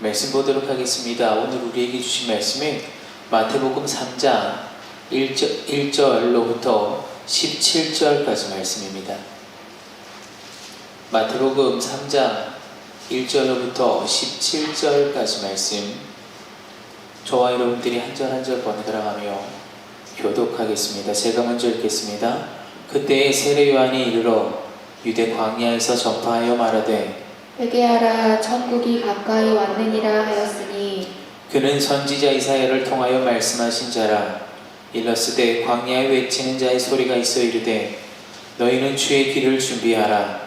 말씀 보도록 하겠습니다. 오늘 우리에게 주신 말씀은 마태복음 3장 1절, 1절로부터 17절까지 말씀입니다. 마태복음 3장 1절로부터 17절까지 말씀 저와 여러분들이 한 절 한 절 번갈아가며 교독하겠습니다. 제가 먼저 읽겠습니다. 그때에 세례 요한이 이르러 유대 광야에서 전파하여 말하되 회개하라 천국이 가까이 왔느니라 하였으니. 그는 선지자 이사야를 통하여 말씀하신 자라. 일러스되 광야에 외치는 자의 소리가 있어 이르되 너희는 주의 길을 준비하라.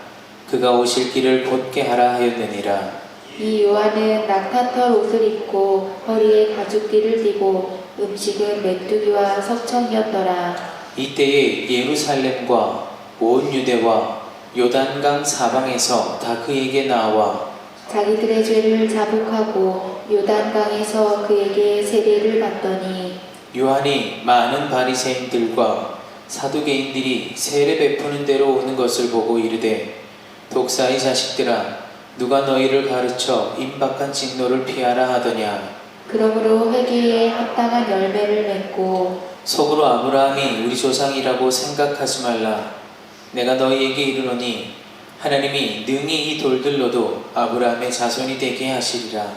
그가 오실 길을 곧게 하라 하였느니라. 이 요한은 낙타털 옷을 입고 허리에 가죽띠를 띠고 음식은 메뚜기와 석청이었더라. 이때에 예루살렘과 온 유대와 요단강 사방에서 다 그에게 나와 자기들의 죄를 자복하고 요단강에서 그에게 세례를 받더니 요한이 많은 바리새인들과 사두개인들이 세례 베푸는 대로 오는 것을 보고 이르되 독사의 자식들아 누가 너희를 가르쳐 임박한 진노를 피하라 하더냐? 그러므로 회개에 합당한 열매를 맺고 속으로 아브라함이 우리 조상이라고 생각하지 말라 내가 너희에게 이르노니 하나님이 능히 이 돌들로도 아브라함의 자손이 되게 하시리라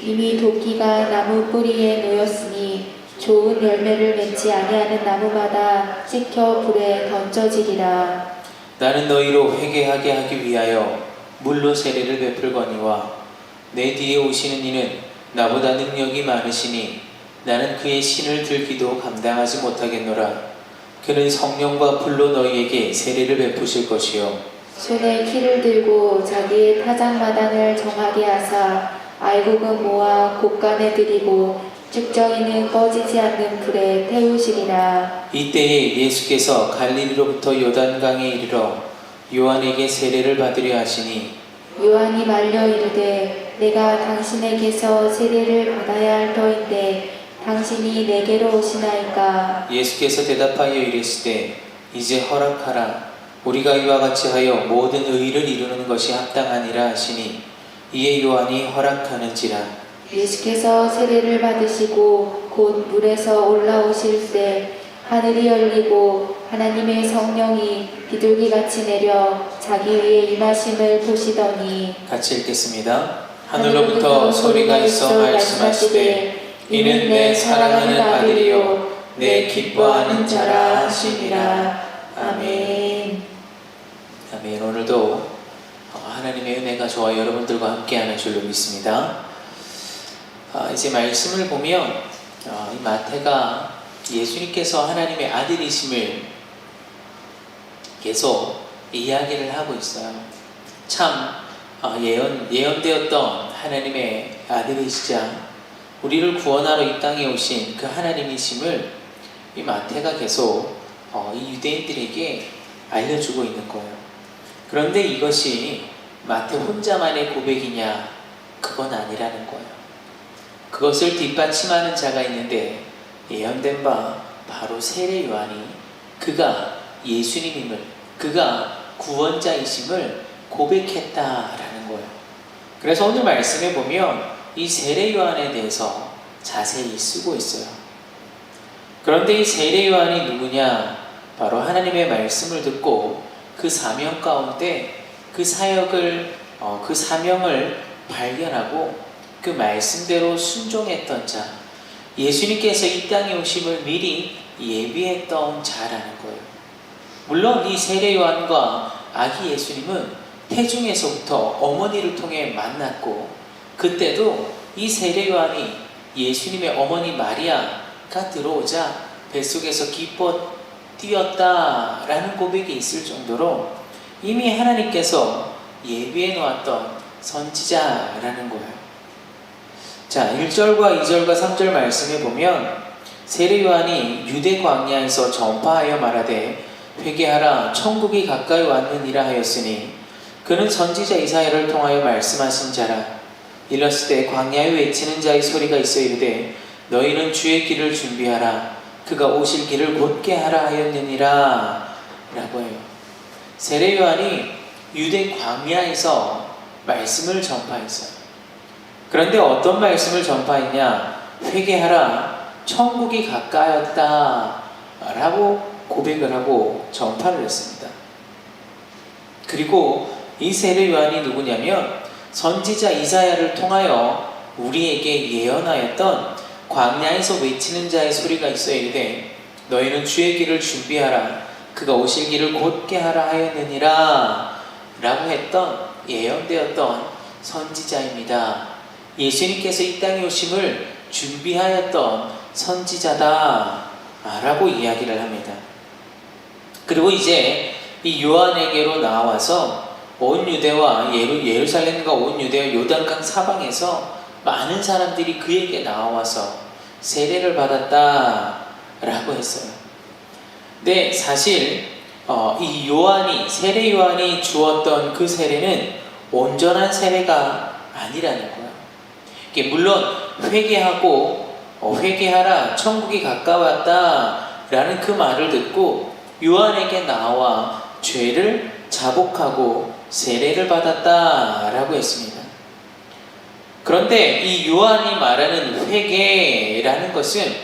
이미 도끼가 나무 뿌리에 놓였으니 좋은 열매를 맺지 아니하는 나무마다 찍혀 불에 던져지리라. 나는 너희로 회개하게 하기 위하여 물로 세례를 베풀거니와 내 뒤에 오시는 이는 나보다 능력이 많으시니 나는 그의 신을 들기도 감당하지 못하겠노라 그는 성령과 불로 너희에게 세례를 베푸실 것이요 손에 키를 들고 자기의 타작마당을 정하게 하사 알곡은 모아 곳간에 들이고 쭉정이는 꺼지지 않는 불에 태우시리라. 이때에 예수께서 갈릴리로부터 요단강에 이르러 요한에게 세례를 받으려 하시니 요한이 말려 이르되 내가 당신에게서 세례를 받아야 할 터인데 당신이 내게로 오시나이까? 예수께서 대답하여 이르시되 이제 허락하라. 우리가 이와 같이 하여 모든 의를 이루는 것이 합당하니라 하시니 이에 요한이 허락하는지라. 예수께서 세례를 받으시고 곧 물에서 올라오실 때 하늘이 열리고 하나님의 성령이 비둘기같이 내려 자기 위에 임하심을 보시더니 같이 읽겠습니다. 하늘로부터 소리가 있어 말씀하시되 이는 내 사랑하는 아들이요 내 기뻐하는 자라 하시니라 아멘. 아멘 오늘도 어, 하나님의 은혜가 저와 여러분들과 함께하는 줄로 믿습니다 아, 이제 말씀을 보면 어, 이 마태가 예수님께서 하나님의 아들이심을 계속 이야기를 하고 있어요. 참 어, 예언 예언되었던 하나님의 아들이시자 우리를 구원하러 이 땅에 오신 그 하나님이심을 이 마태가 계속 어, 이 유대인들에게 알려주고 있는 거예요. 그런데 이것이 마태 혼자만의 고백이냐? 그건 아니라는 거예요. 그것을 뒷받침하는 자가 있는데 예언된 바 바로 세례 요한이 그가 예수님임을 그가 구원자이심을 고백했다라는 거예요. 그래서 오늘 말씀에 보면 이 세례 요한에 대해서 자세히 쓰고 있어요. 그런데 이 세례 요한이 누구냐? 바로 하나님의 말씀을 듣고 그 사명 가운데 그 사역을 어, 그 사명을 발견하고 그 말씀대로 순종했던 자, 예수님께서 이 땅에 오심을 미리 예비했던 자라는 거예요. 물론 이 세례 요한과 아기 예수님은 태중에서부터 어머니를 통해 만났고 그때도 이 세례 요한이 예수님의 어머니 마리아가 들어오자 뱃속에서 기뻐 뛰었다라는 고백이 있을 정도로 이미 하나님께서 예비해 놓았던 선지자라는 거예요. 자, 1절과 2절과 3절 말씀에 보면 세례 요한이 유대 광야에서 전파하여 말하되 회개하라 천국이 가까이 왔느니라 하였으니 그는 선지자 이사야를 통하여 말씀하신 자라 일렀을 때 광야에 외치는 자의 소리가 있어 이르되 너희는 주의 길을 준비하라 그가 오실 길을 곧게 하라 하였느니라 라고 해요. 세례 요한이 유대 광야에서 말씀을 전파했어요. 그런데 어떤 말씀을 전파했냐? 회개하라. 천국이 가까였다. 라고 고백을 하고 전파를 했습니다. 그리고 이 세례 요한이 누구냐면 선지자 이사야를 통하여 우리에게 예언하였던 광야에서 외치는 자의 소리가 있어 이르되 너희는 주의 길을 준비하라 그가 오실 길을 곧게 하라 하였느니라 라고 했던 예언되었던 선지자입니다. 예수님께서 이 땅에 오심을 준비하였던 선지자다 라고 이야기를 합니다. 그리고 이제 이 요한에게로 나와서 온 유대와 예루, 예루살렘과 온 유대와 요단강 사방에서 많은 사람들이 그에게 나와서 세례를 받았다 라고 했어요. 근데 사실 어, 이 요한이 세례 요한이 주었던 그 세례는 온전한 세례가 아니라는 거예요. 이게 물론 회개하고 어, 회개하라 천국이 가까웠다라는 그 말을 듣고 요한에게 나와 죄를 자복하고 세례를 받았다라고 했습니다. 그런데 이 요한이 말하는 회개라는 것은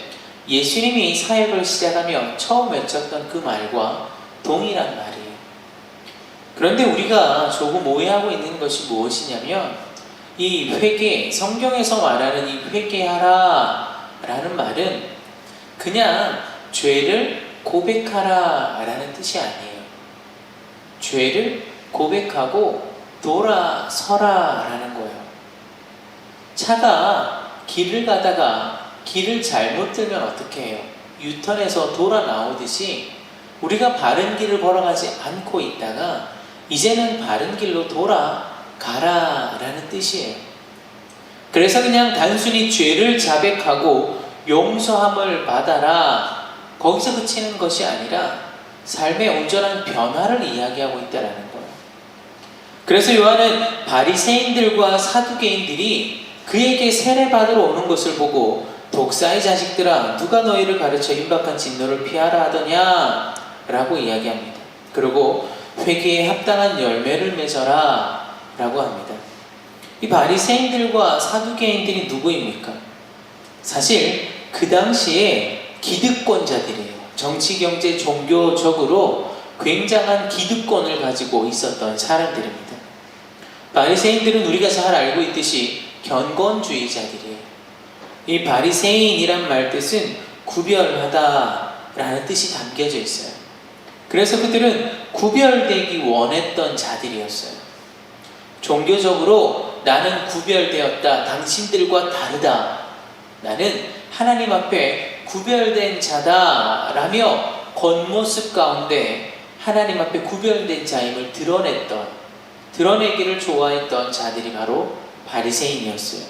예수님이 사역을 시작하며 처음 외쳤던 그 말과 동일한 말이에요. 그런데 우리가 조금 오해하고 있는 것이 무엇이냐면 이 회개, 성경에서 말하는 이 회개하라 라는 말은 그냥 죄를 고백하라 라는 뜻이 아니에요. 죄를 고백하고 돌아서라 라는 거예요. 차가 길을 가다가 길을 잘못 들면 어떻게 해요? 유턴해서 돌아 나오듯이 우리가 바른 길을 걸어가지 않고 있다가 이제는 바른 길로 돌아가라 라는 뜻이에요. 그래서 그냥 단순히 죄를 자백하고 용서함을 받아라 거기서 그치는 것이 아니라 삶의 온전한 변화를 이야기하고 있다라는 거예요. 그래서 요한은 바리새인들과 사두개인들이 그에게 세례 받으러 오는 것을 보고 독사의 자식들아 누가 너희를 가르쳐 임박한 진노를 피하라 하더냐 라고 이야기합니다. 그리고 회개에 합당한 열매를 맺어라 라고 합니다. 이 바리새인들과 사두개인들이 누구입니까? 사실 그 당시에 기득권자들이에요. 정치, 경제, 종교적으로 굉장한 기득권을 가지고 있었던 사람들입니다. 바리새인들은 우리가 잘 알고 있듯이 견건주의자들이에요. 이 바리새인이란 말 뜻은 구별하다라는 뜻이 담겨져 있어요. 그래서 그들은 구별되기 원했던 자들이었어요. 종교적으로 나는 구별되었다. 당신들과 다르다. 나는 하나님 앞에 구별된 자다 라며 겉모습 가운데 하나님 앞에 구별된 자임을 드러냈던 드러내기를 좋아했던 자들이 바로 바리새인이었어요.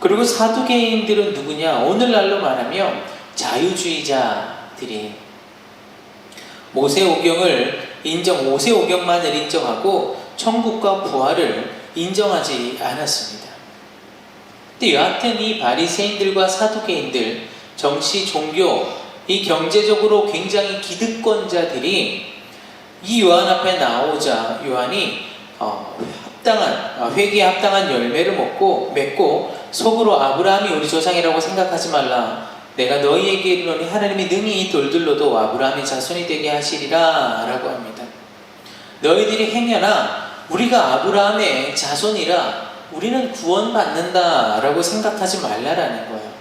그리고 사두개인들은 누구냐? 오늘날로 말하면 자유주의자들이에요. 모세오경을 인정, 모세오경만을 인정하고 천국과 부활을 인정하지 않았습니다. 근데 여하튼 이 바리새인들과 사두개인들, 정치, 종교, 이 경제적으로 굉장히 기득권자들이 이 요한 앞에 나오자 요한이 어, 합당한 어, 회개에 합당한 열매를 먹고 맺고 속으로 아브라함이 우리 조상이라고 생각하지 말라. 내가 너희에게 이르노니 하나님이 능히 이 돌들로도 아브라함의 자손이 되게 하시리라 라고 합니다. 너희들이 행여나 우리가 아브라함의 자손이라 우리는 구원받는다 라고 생각하지 말라라는 거예요.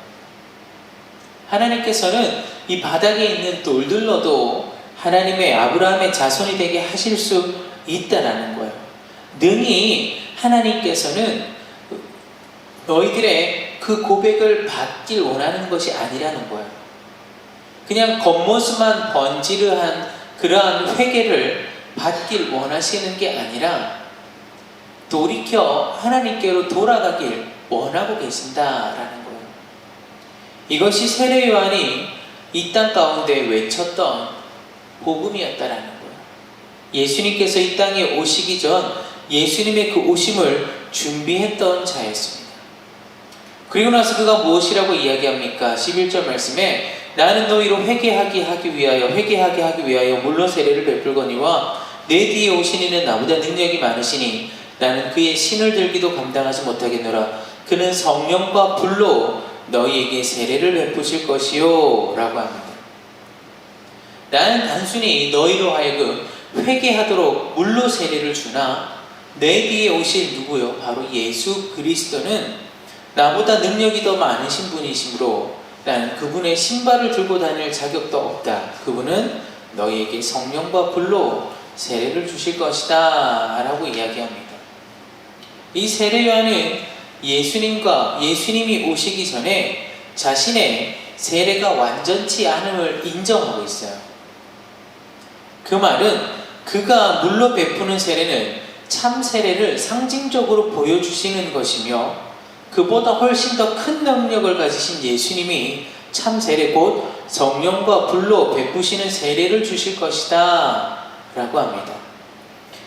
하나님께서는 이 바닥에 있는 돌들로도 하나님의 아브라함의 자손이 되게 하실 수 있다라는 거예요. 능히 하나님께서는 너희들의 그 고백을 받길 원하는 것이 아니라는 거예요. 그냥 겉모습만 번지르한 그러한 회개를 받길 원하시는 게 아니라 돌이켜 하나님께로 돌아가길 원하고 계신다라는 거예요. 이것이 세례 요한이 이 땅 가운데 외쳤던 복음이었다라는 거예요. 예수님께서 이 땅에 오시기 전 예수님의 그 오심을 준비했던 자였습니다. 그리고 나서 그가 무엇이라고 이야기합니까? 11절 말씀에 나는 너희로 회개하게 하기 위하여 회개하게 하기 위하여 물론 세례를 베풀거니와 내 뒤에 오신 이는 나보다 능력이 많으시니 나는 그의 신을 들기도 감당하지 못하겠노라 그는 성령과 불로 너희에게 세례를 베푸실 것이요 라고 합니다. 나는 단순히 너희로 하여금 회개하도록 물로 세례를 주나 내 뒤에 오실 누구요? 바로 예수 그리스도는 나보다 능력이 더 많으신 분이시므로 나는 그분의 신발을 들고 다닐 자격도 없다. 그분은 너희에게 성령과 불로 세례를 주실 것이다. 라고 이야기합니다. 이 세례 요한은 예수님과 예수님이 오시기 전에 자신의 세례가 완전치 않음을 인정하고 있어요. 그 말은 그가 물로 베푸는 세례는 참 세례를 상징적으로 보여주시는 것이며 그보다 훨씬 더 큰 능력을 가지신 예수님이 참 세례 곧 성령과 불로 베푸시는 세례를 주실 것이다 라고 합니다.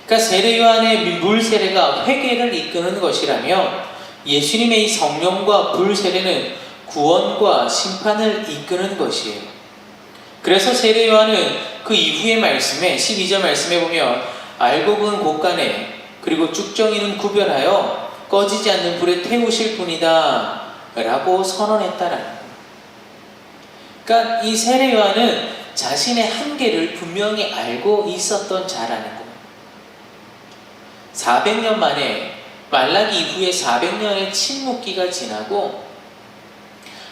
그러니까 세례 요한의 물 세례가 회개를 이끄는 것이라면 예수님의 이 성령과 불 세례는 구원과 심판을 이끄는 것이에요. 그래서 세례 요한은 그 이후의 말씀에 12절 말씀에 보면 본 곳간에 그리고 쭉정이는 구별하여 꺼지지 않는 불에 태우실 분이다 라고 선언했다라는 거예요. 그러니까 이 세례 요한은 자신의 한계를 분명히 알고 있었던 자라는 거예요. 400년 만에 말라기 이후에 400년의 침묵기가 지나고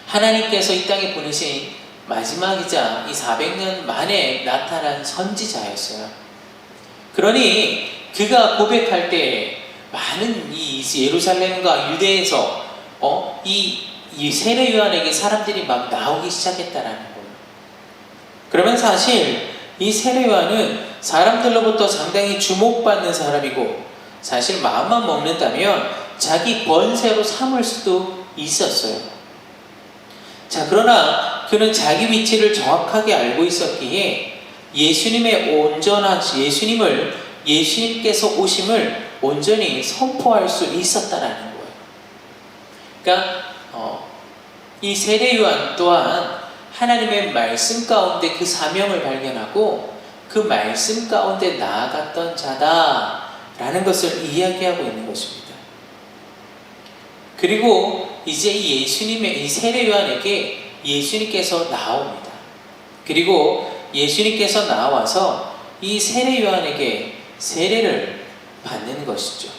하나님께서 이 땅에 보내신 마지막이자 이 400년 만에 나타난 선지자였어요. 그러니 그가 고백할 때 많은 이 예루살렘과 유대에서 어, 이, 이 세례 요한에게 사람들이 막 나오기 시작했다라는 거예요. 그러면 사실 이 세례 요한은 사람들로부터 상당히 주목받는 사람이고 사실 마음만 먹는다면 자기 권세로 삼을 수도 있었어요. 자, 그러나 그는 자기 위치를 정확하게 알고 있었기에 예수님의 온전한 예수님을 예수님께서 오심을 온전히 선포할 수 있었다라는 거예요. 그러니까 어, 이 세례 요한 또한 하나님의 말씀 가운데 그 사명을 발견하고 그 말씀 가운데 나아갔던 자다라는 것을 이야기하고 있는 것입니다. 그리고 이제 예수님의 이 세례 요한에게 예수님께서 나옵니다. 그리고 예수님께서 나와서 이 세례 요한에게 세례를 받는 것이죠.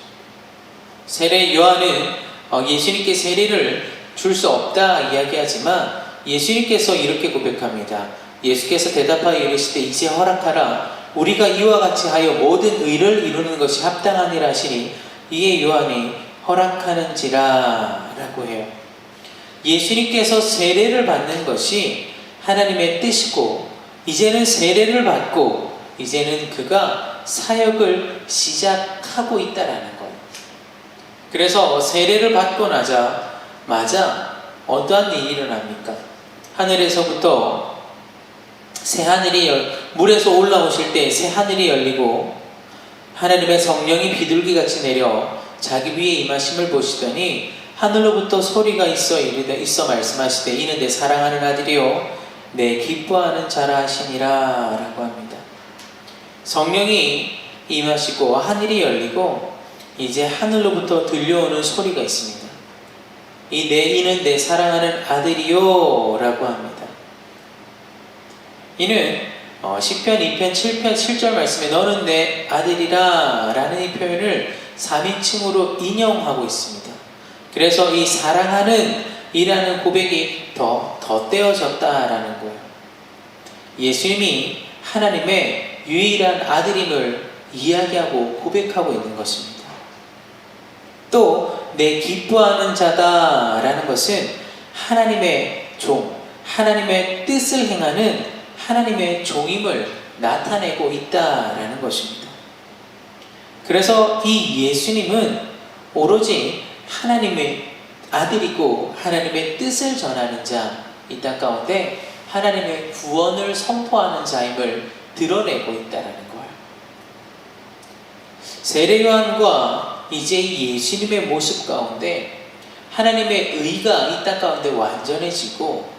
세례 요한은 어, 예수님께 세례를 줄 수 없다 이야기하지만 예수님께서 이렇게 고백합니다. 예수께서 대답하여 이르시되 이제 허락하라 우리가 이와 같이 하여 모든 의를 이루는 것이 합당하니라 하시니 이에 요한이 허락하는지라 라고 해요. 예수님께서 세례를 받는 것이 하나님의 뜻이고 이제는 세례를 받고 이제는 그가 사역을 시작하고 있다라는 거예요. 그래서 세례를 받고 나자 마자 어떠한 일이 일어납니까? 하늘에서부터 새 하늘이 열, 물에서 올라오실 때 새 하늘이 열리고 하나님의 성령이 비둘기 같이 내려 자기 위에 임하심을 보시더니 하늘로부터 소리가 있어 이르되 있어 말씀하시되 이는 내 사랑하는 아들이요 내 기뻐하는 자라 하시니라라고 합니다. 성령이 임하시고 하늘이 열리고 이제 하늘로부터 들려오는 소리가 있습니다. 이 내 이는 내 사랑하는 아들이요 라고 합니다. 이는 어, 10편 2편 7편 7절 말씀에 너는 내 아들이라 라는 이 표현을 3인칭으로 인용하고 있습니다. 그래서 이 사랑하는 이라는 고백이 더 덧대어졌다라는 거예요. 예수님이 하나님의 유일한 아들임을 이야기하고 고백하고 있는 것입니다. 또 내 기뻐하는 자다라는 것은 하나님의 종, 하나님의 뜻을 행하는 하나님의 종임을 나타내고 있다라는 것입니다. 그래서 이 예수님은 오로지 하나님의 아들이고 하나님의 뜻을 전하는 자, 이 땅 가운데 하나님의 구원을 선포하는 자임을 드러내고 있다는 거예요. 세례 요한과 이제 예수님의 모습 가운데 하나님의 의가 이 땅 가운데 완전해지고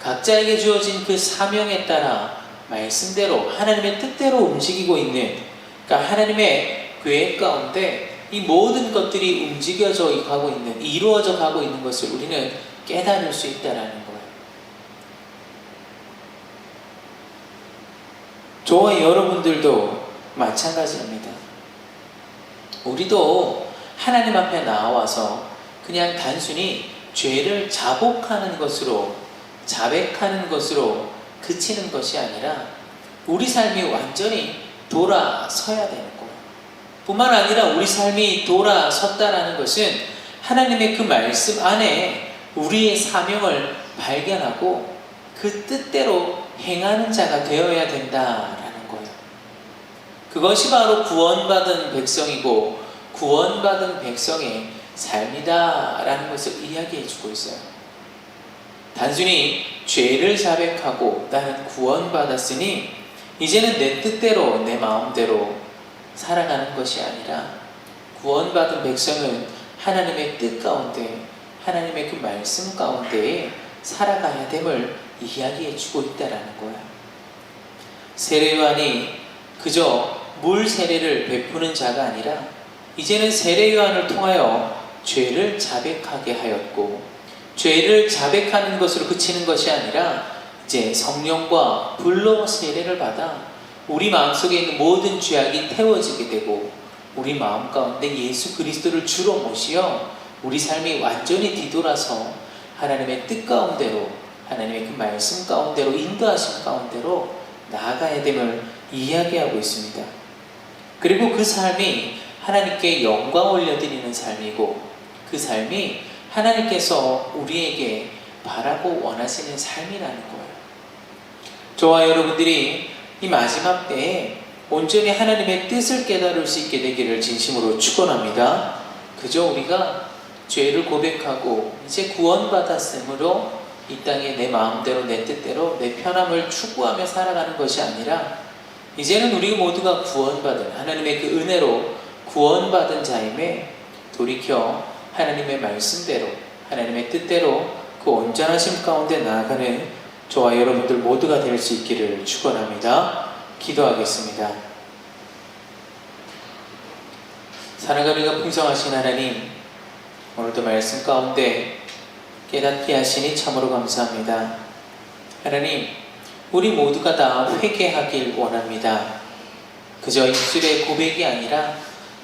각자에게 주어진 그 사명에 따라 말씀대로 하나님의 뜻대로 움직이고 있는 그러니까 하나님의 계획 가운데 이 모든 것들이 움직여져 가고 있는, 이루어져 가고 있는 것을 우리는 깨달을 수 있다라는 거예요. 저와 여러분들도 마찬가지입니다. 우리도 하나님 앞에 나와서 그냥 단순히 죄를 자복하는 것으로, 자백하는 것으로 그치는 것이 아니라 우리 삶이 완전히 돌아서야 되는. 뿐만 아니라 우리 삶이 돌아섰다라는 것은 하나님의 그 말씀 안에 우리의 사명을 발견하고 그 뜻대로 행하는 자가 되어야 거예요. 그것이 바로 구원받은 백성이고 구원받은 백성의 삶이다라는 것을 이야기해 주고 있어요. 단순히 죄를 자백하고 나는 구원받았으니 이제는 내 뜻대로 내 마음대로 살아가는 것이 아니라 구원받은 백성은 하나님의 뜻 가운데 하나님의 그 말씀 가운데에 살아가야 됨을 이야기해 주고 있다라는 거야. 세례요한이 그저 물 세례를 베푸는 자가 아니라 이제는 세례 요한을 통하여 죄를 자백하게 하였고 죄를 자백하는 것으로 그치는 것이 아니라 이제 성령과 불로 세례를 받아 우리 마음속에 있는 모든 죄악이 태워지게 되고 우리 마음 가운데 예수 그리스도를 주로 모시어 우리 삶이 완전히 뒤돌아서 하나님의 뜻 가운데로 하나님의 그 말씀 가운데로 인도하신 가운데로 나아가야 됨을 이야기하고 있습니다. 그리고 그 삶이 하나님께 영광 올려드리는 삶이고 그 삶이 하나님께서 우리에게 바라고 원하시는 삶이라는 거예요. 저와 여러분들이 이 마지막 때에 온전히 하나님의 뜻을 깨달을 수 있게 되기를 진심으로 축원합니다. 그저 우리가 죄를 고백하고 이제 구원받았으므로 이 땅에 내 마음대로 내 뜻대로 내 편함을 추구하며 살아가는 것이 아니라 이제는 우리 모두가 구원받은 하나님의 그 은혜로 구원받은 자임에 돌이켜 하나님의 말씀대로 하나님의 뜻대로 그 온전하심 가운데 나아가는 저와 여러분들 모두가 될 수 있기를 축원합니다. 기도하겠습니다. 사랑하리가 풍성하신 하나님, 오늘도 말씀 가운데 깨닫게 하시니 참으로 감사합니다. 하나님, 우리 모두가 다 회개하길 원합니다. 그저 입술의 고백이 아니라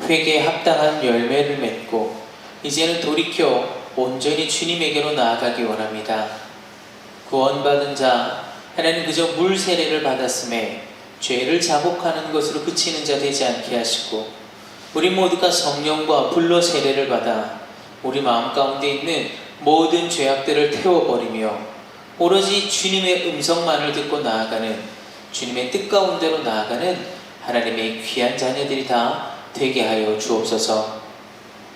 회개에 합당한 열매를 맺고 이제는 돌이켜 온전히 주님에게로 나아가기 원합니다. 구원받은 자, 하나님 그저 물 세례를 받았음에 죄를 자복하는 것으로 그치는 자 되지 않게 하시고 우리 모두가 성령과 불로 세례를 받아 우리 마음 가운데 있는 모든 죄악들을 태워버리며 오로지 주님의 음성만을 듣고 나아가는 주님의 뜻 가운데로 나아가는 하나님의 귀한 자녀들이 다 되게 하여 주옵소서.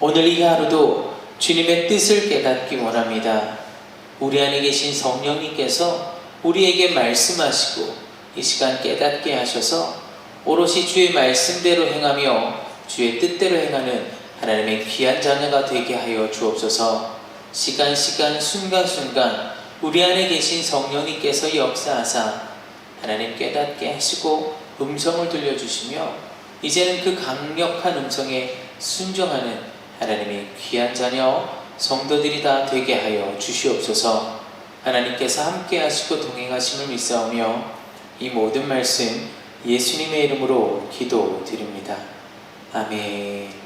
오늘 이 하루도 주님의 뜻을 깨닫기 원합니다. 우리 안에 계신 성령님께서 우리에게 말씀하시고 이 시간 깨닫게 하셔서 오롯이 주의 말씀대로 행하며 주의 뜻대로 행하는 하나님의 귀한 자녀가 되게 하여 주옵소서. 시간 시간 순간 순간 우리 안에 계신 성령님께서 역사하사 하나님 깨닫게 하시고 음성을 들려주시며 이제는 그 강력한 음성에 순종하는 하나님의 귀한 자녀 성도들이 다 되게 하여 주시옵소서 하나님께서 함께 하시고 동행하심을 믿사오며 이 모든 말씀 예수님의 이름으로 기도드립니다. 아멘